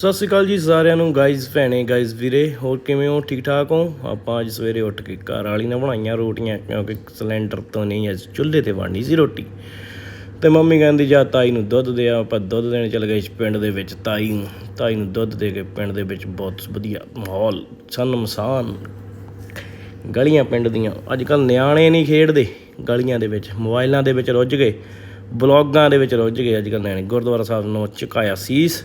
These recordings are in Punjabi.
ਸਤਿ ਸ਼੍ਰੀ ਅਕਾਲ ਜੀ ਸਾਰਿਆਂ ਨੂੰ ਗਾਇਜ਼ ਭੈਣੇ ਗਾਇਜ਼ ਵੀਰੇ, ਹੋਰ ਕਿਵੇਂ ਹੋ? ਠੀਕ ਠਾਕ ਹੋ? ਆਪਾਂ ਅੱਜ ਸਵੇਰੇ ਉੱਠ ਕੇ ਘਰ ਵਾਲੀ ਨੇ ਬਣਾਈਆਂ ਰੋਟੀਆਂ, ਕਿਉਂਕਿ ਸਿਲੰਡਰ ਤੋਂ ਨਹੀਂ, ਅੱਜ ਚੁੱਲ੍ਹੇ ਤੇ ਬਣਨੀ ਸੀ ਰੋਟੀ। ਤੇ ਮੰਮੀ ਕਹਿੰਦੀ, ਜਾ ਤਾਈ ਨੂੰ ਦੁੱਧ ਦੇ ਆ ਆਪਾਂ ਦੁੱਧ ਦੇਣ ਚਲੇ ਗਏ ਪਿੰਡ ਦੇ ਵਿੱਚ ਤਾਈ ਨੂੰ। ਤਾਈ ਨੂੰ ਦੁੱਧ ਦੇ ਕੇ ਪਿੰਡ ਦੇ ਵਿੱਚ ਬਹੁਤ ਵਧੀਆ ਮਾਹੌਲ, ਸਨਮਸਾਨ। ਗਲੀਆਂ ਪਿੰਡ ਦੀਆਂ, ਅੱਜ ਕੱਲ ਨਿਆਣੇ ਨਹੀਂ ਖੇਡਦੇ। ਗਲੀਆਂ ਦੇ ਵਿੱਚ ਮੋਬਾਈਲਾਂ ਦੇ ਵਿੱਚ ਰੁੱਝ ਗਏ, ਬਲੌਗਾਂ ਦੇ ਵਿੱਚ ਰੁੱਝ ਗਏ ਅੱਜ ਕੱਲ ਨਿਆਣੇ। ਗੁਰਦੁਆਰਾ ਸਾਹਿਬ ਨੂੰ ਝੁਕਾਇਆ ਸੀਸ।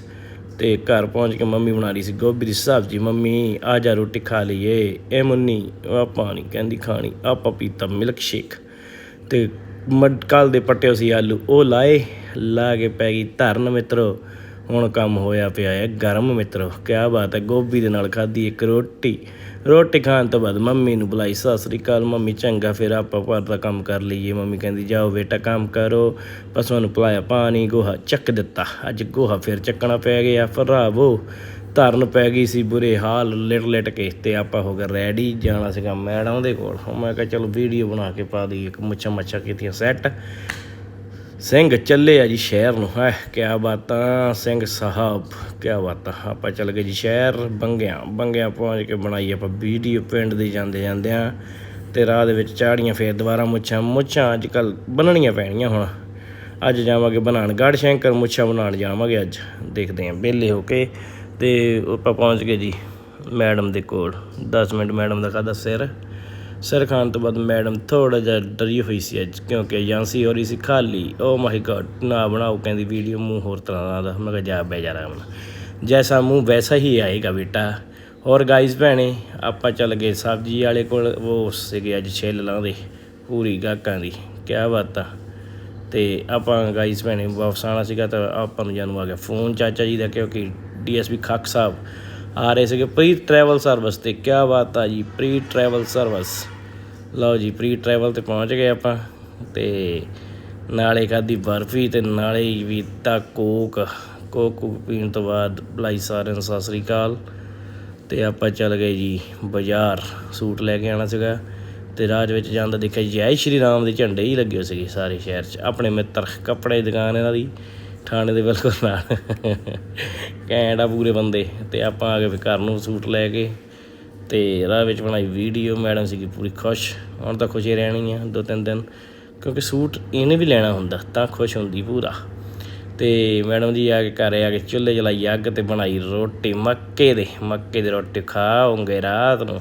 ਤੇ ਘਰ ਪਹੁੰਚ ਕੇ ਮੰਮੀ ਬਣਾ ਰਹੀ ਸੀ ਗੋਭੀ ਦੀ ਸਬਜ਼ੀ। ਮੰਮੀ, ਆ ਜਾ ਰੋਟੀ ਖਾ ਲਈਏ। ਇਹ ਮੁੰਨੀ ਆਪਾਂ ਨਹੀਂ ਕਹਿੰਦੀ ਖਾਣੀ, ਆਪਾਂ ਪੀਤਾ ਮਿਲਕ ਸ਼ੇਕ ਤੇ ਮਟਕਲ ਦੇ ਪੱਟੇ ਸੀ ਆਲੂ, ਉਹ ਲਾਏ, ਲਾ ਕੇ ਪੈ ਗਈ ਧਰਨ ਮਿੱਤਰੋ। ਹੁਣ ਕੰਮ ਹੋਇਆ ਪਿਆ ਹੈ। ਗਰਮ ਮਿੱਤਰੋ, ਕਿਆ ਬਾਤ ਹੈ, ਗੋਭੀ ਦੇ ਨਾਲ ਖਾਧੀ ਇੱਕ ਰੋਟੀ। ਰੋਟੀ ਖਾਣ ਤੋਂ ਬਾਅਦ ਮੰਮੀ ਨੂੰ ਬੁਲਾਈ, ਸਤਿ ਸ੍ਰੀ ਅਕਾਲ ਮੰਮੀ, ਚੰਗਾ, ਫਿਰ ਆਪਾਂ ਘਰ ਦਾ ਕੰਮ ਕਰ ਲਈਏ। ਮੰਮੀ ਕਹਿੰਦੀ, ਜਾਓ ਬੇਟਾ, ਕੰਮ ਕਰੋ। ਪਸ਼ੂਆਂ ਨੂੰ ਪਿਲਾਇਆ ਪਾਣੀ, ਗੋਹਾ ਚੱਕ ਦਿੱਤਾ। ਅੱਜ ਗੋਹਾ ਫਿਰ ਚੱਕਣਾ ਪੈ ਗਿਆ, ਭਰਾਵੋ, ਧਰਨ ਪੈ ਗਈ ਸੀ ਬੁਰੇ ਹਾਲ, ਲਿਟ ਲਿਟ ਕੇ। ਤੇ ਆਪਾਂ ਹੋ ਗਏ ਰੈਡੀ ਜਾਣਾ ਸੀਗਾ ਮੈਡਮ ਦੇ ਕੋਲ। ਮੈਂ ਕਿਹਾ, ਚਲੋ ਵੀਡੀਓ ਬਣਾ ਕੇ ਪਾ ਦਈਏ, ਇੱਕ ਮੁੱਛਾਂ ਮੱਛਾਂ ਕੀਤੀਆਂ ਸੈੱਟ ਸਿੰਘ ਚੱਲੇ ਆ ਜੀ ਸ਼ਹਿਰ ਨੂੰ, ਹੈ, ਕਿਆ ਬਾਤਾਂ, ਸਿੰਘ ਸਾਹਿਬ, ਕਿਆ ਬਾਤਾਂ, ਆਪਾਂ ਚੱਲ ਗਏ ਜੀ ਸ਼ਹਿਰ, ਬੰਗਿਆਂ ਬੰਗਿਆਂ ਪਹੁੰਚ ਕੇ ਬਣਾਈ ਆਪਾਂ ਵੀਡੀਓ, ਪਿੰਡ ਦੇ ਜਾਂਦੇ ਜਾਂਦੇ ਆ, ਤੇ ਰਾਹ ਦੇ ਵਿੱਚ ਚਾੜੀਆਂ ਫੇਰ ਦੁਬਾਰਾ ਮੁੱਛਾਂ ਮੁੱਛਾਂ ਅੱਜ ਕੱਲ ਬਣਨੀਆਂ ਪੈਣੀਆਂ ਹੁਣ। ਅੱਜ ਜਾਵਾਂਗੇ ਬਣਾਉਣ ਗੜ ਸ਼ੰਕਰ ਮੁੱਛਾਂ ਬਣਾਉਣ ਜਾਵਾਂਗੇ ਅੱਜ, ਦੇਖਦੇ ਆਂ ਵਿਹਲੇ ਹੋ ਕੇ, ਤੇ ਆਪਾਂ ਪਹੁੰਚ ਗਏ ਜੀ ਮੈਡਮ ਦੇ ਕੋਲ 10 ਮਿੰਟ ਮੈਡਮ ਦਾ ਖਾਦਾ ਸਿਰ। ਸਰ ਖਾਣ ਤੋਂ ਬਾਅਦ ਮੈਡਮ ਥੋੜਾ ਜਿਹਾ ਡਰੀ ਹੋਈ ਸੀ ਅੱਜ, ਕਿਉਂਕਿ ਏਜੰਸੀ ਹੋ ਰਹੀ ਸੀ ਖਾਲੀ। ਓ ਮਾਈ ਗॉड ਨਾ ਬਣਾਓ, ਕਹਿੰਦੀ ਵੀਡੀਓ ਮੂੰਹ ਹੋਰ ਤਰ੍ਹਾਂ ਦਾ। ਮੈਂ ਕਿਹਾ, ਜਾ ਬੈ ਜਾ ਆਰਾਮ ਜੈਸਾ ਮੂੰਹ ਵੈਸਾ ਹੀ ਆਏਗਾ ਬੇਟਾ। ਔਰ ਗਾਈਜ਼ ਭੈਣੇ, ਆਪਾਂ ਚੱਲ ਗਏ ਸਬਜ਼ੀ ਵਾਲੇ ਕੋਲ। ਉਹ ਸੀਗੇ ਅੱਜ ਛਿੱਲ ਲਾਉਂਦੇ ਪੂਰੀ ਗਾਹਕਾਂ ਦੀ। ਕਿਆ ਬਾਤ ਆ। ਤੇ ਆਪਾਂ ਗਾਈਜ਼ ਭੈਣੇ, ਵਾਪਸ ਆਉਣਾ ਸੀਗਾ ਤਾਂ ਆਪਾਂ ਨੂੰ ਜਾਨੂੰ ਆ ਗਿਆ ਫੋਨ ਚਾਚਾ ਜੀ ਦਾ, ਕਿਉਂਕਿ ਡੀਐਸਪੀ ਖੱਕ ਸਾਹਿਬ ਆ ਰਹੇ ਸੀਗੇ ਪ੍ਰੀ ਟਰੈਵਲ ਸਰਵਿਸ ਤੇ। ਕਿਆ ਬਾਤ ਆ ਜੀ ਪ੍ਰੀ ਟਰੈਵਲ ਸਰਵਿਸ ਲਓ ਜੀ, ਪ੍ਰੀ ਟਰੈਵਲ ਤੇ ਪਹੁੰਚ ਗਏ ਆਪਾਂ ਤੇ ਨਾਲੇ ਖਾਦੀ ਬਰਫੀ ਤੇ ਨਾਲੇ ਹੀ ਵੀ ਤਾਂ ਕੋਕ। ਕੋਕ ਪੀਣ ਤੋਂ ਬਾਅਦ ਬੁਲਾਈ ਸਾਰਿਆਂ ਨੂੰ ਸਤਿ ਸ੍ਰੀ ਅਕਾਲ। ਤੇ ਆਪਾਂ ਚੱਲ ਗਏ ਜੀ ਬਾਜ਼ਾਰ, ਸੂਟ ਲੈ ਕੇ ਆਣਾ ਸੀਗਾ ਤੇ ਰਾਜ ਵਿੱਚ ਜਾਂਦਾ ਦੇਖਿਆ ਜੈ ਸ਼੍ਰੀ ਰਾਮ ਦੇ ਝੰਡੇ ਹੀ ਲੱਗੇ ਹੋਏ ਸੀਗੇ ਸਾਰੇ ਸ਼ਹਿਰ 'ਚ। ਆਪਣੇ ਮਿੱਤਰ, ਕੱਪੜੇ ਦੀ ਦੁਕਾਨ ਇਹਨਾਂ ਦੀ, ਥਾਣੇ ਦੇ ਬਿਲਕੁਲ ਨਾਲ। ਕੈਂਡਾ ਪੂਰੇ ਬੰਦੇ ਤੇ ਆਪਾਂ ਆ ਗਏ ਫਿਰ ਘਰ ਨੂੰ ਸੂਟ ਲੈ ਕੇ। ਤੇ ਰਾਹ ਵਿੱਚ ਬਣਾਈ ਵੀਡੀਓ ਮੈਡਮ ਸੀਗੀ ਪੂਰੀ ਖੁਸ਼। ਹੁਣ ਤਾਂ ਖੁਸ਼ੀ ਰਹਿਣੀ ਆ ਦੋ ਤਿੰਨ ਦਿਨ, ਕਿਉਂਕਿ ਸੂਟ ਇਹਨੇ ਵੀ ਲੈਣਾ ਹੁੰਦਾ, ਤਾਂ ਖੁਸ਼ ਹੁੰਦੀ ਪੂਰਾ। ਤੇ ਮੈਡਮ ਜੀ ਆ ਕੇ ਘਰੇ ਆ ਕੇ ਚੁੱਲ੍ਹੇ ਜਲਾਈ, ਅੱਗ ਤੇ ਬਣਾਈ ਰੋਟੀ, ਮੱਕੇ ਦੇ, ਮੱਕੇ ਦੀ ਰੋਟੀ ਖਾਓਗੇ ਰਾਤ ਨੂੰ।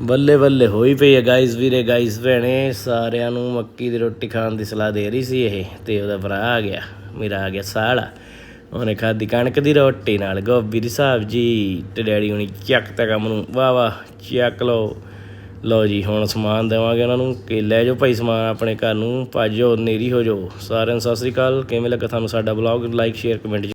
ਬੱਲੇ ਬੱਲੇ ਹੋਈ ਪਈ ਹੈ ਗਾਇਸ ਵੀਰੇ ਗਾਇਸ ਭੈਣੇ, ਸਾਰਿਆਂ ਨੂੰ ਮੱਕੀ ਦੀ ਰੋਟੀ ਖਾਣ ਦੀ ਸਲਾਹ ਦੇ ਰਹੀ ਸੀ ਇਹ, ਤੇ ਉਹਦਾ ਭਰਾ ਆ ਗਿਆ, ਮੇਰਾ ਆ ਗਿਆ ਸਾਲਾ। ਉਹਨੇ ਖਾਧੀ ਕਣਕ ਦੀ ਰੋਟੀ ਨਾਲ, ਗੋਭੀ ਦੀ ਸਬਜ਼ੀ ਤੇ ਡੈਡੀ ਹੁਣੀ ਚੱਕ ਤਾ ਕੰਮ ਨੂੰ। ਵਾਹ ਵਾਹ, ਚੱਕ ਲਓ। ਲਓ ਜੀ, ਹੁਣ ਸਮਾਨ ਦੇਵਾਂਗੇ ਉਹਨਾਂ ਨੂੰ ਕਿ ਲੈ ਜਾਓ ਭਾਈ ਸਮਾਨ ਆਪਣੇ ਘਰ ਨੂੰ, ਭਾਜੋ, ਨੇਰੀ ਹੋ ਜਾਓ। ਸਾਰਿਆਂ ਨੂੰ ਸਤਿ ਸ੍ਰੀ ਅਕਾਲ। ਕਿਵੇਂ ਲੱਗਾ ਤੁਹਾਨੂੰ ਸਾਡਾ ਬਲੌਗ ਲਾਈਕ ਸ਼ੇਅਰ ਕਮੈਂਟ